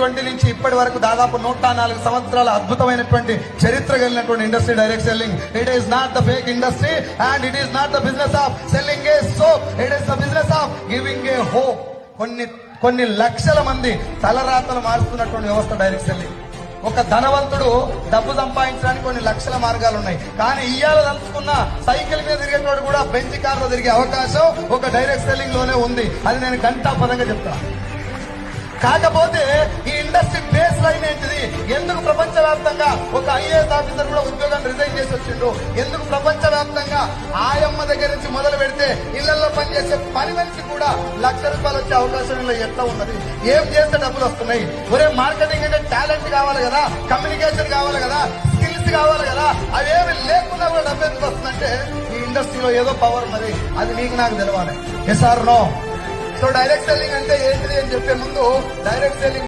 Twenty నుంచి ఇప్పటి వరకు దాదాపు నూట నాలుగు సంవత్సరాల అద్భుతమైనటువంటి చరిత్ర కలిగినటువంటి industry direct selling. It is not the fake industry and it is not the business of selling a soap it is the business of giving a hope కొన్ని కొన్ని లక్షల మంది తలరాతలు మారుస్తున్నటువంటి వ్యవస్థ డైరెక్ట్ సెల్లింగ్. ఒక ధనవంతుడు డబ్బు సంపాదించడానికి కొన్ని లక్షల మార్గాలు ఉన్నాయి. కానీ ఇయ్యాల తలుచుకున్న సైకిల్ మీద తిరిగేటోడు కూడా బెంచ్ కార్లో తిరిగే అవకాశం ఒక డైరెక్ట్ సెల్లింగ్లోనే ఉంది. అది నేను గంటా పదంగా చెప్తాను కాకపోతే ఈ ఏంటిది? ఎందుకు ప్రపంచ వ్యాప్తంగా ఒక ఐఏఎస్ ఆఫీసర్ కూడా ఉద్యోగాన్ని రిజైన్ చేసి వచ్చిండు ఎందుకు ప్రపంచ వ్యాప్తంగా ఆయమ్మ దగ్గర నుంచి మొదలు పెడితే ఇళ్ళలో పనిచేసే పని మనిషి కూడా లక్ష రూపాయలు వచ్చే అవకాశం ఇలా ఎట్లా ఉన్నది? ఏం చేస్తే డబ్బులు వస్తున్నాయి? ఒరే మార్కెటింగ్ అంటే టాలెంట్ కావాలి కదా కమ్యూనికేషన్ కావాలి కదా స్కిల్స్ కావాలి కదా అవేమి లేకుండా కూడా డబ్బు ఎందుకు వస్తుందంటే ఈ ఇండస్ట్రీలో ఏదో పవర్ ఉన్నది. అది నీకు నాకు తెలవాలి. Yes or no so direct selling అంటే ఏంటిది అని చెప్పే ముందు డైరెక్ట్ సెల్లింగ్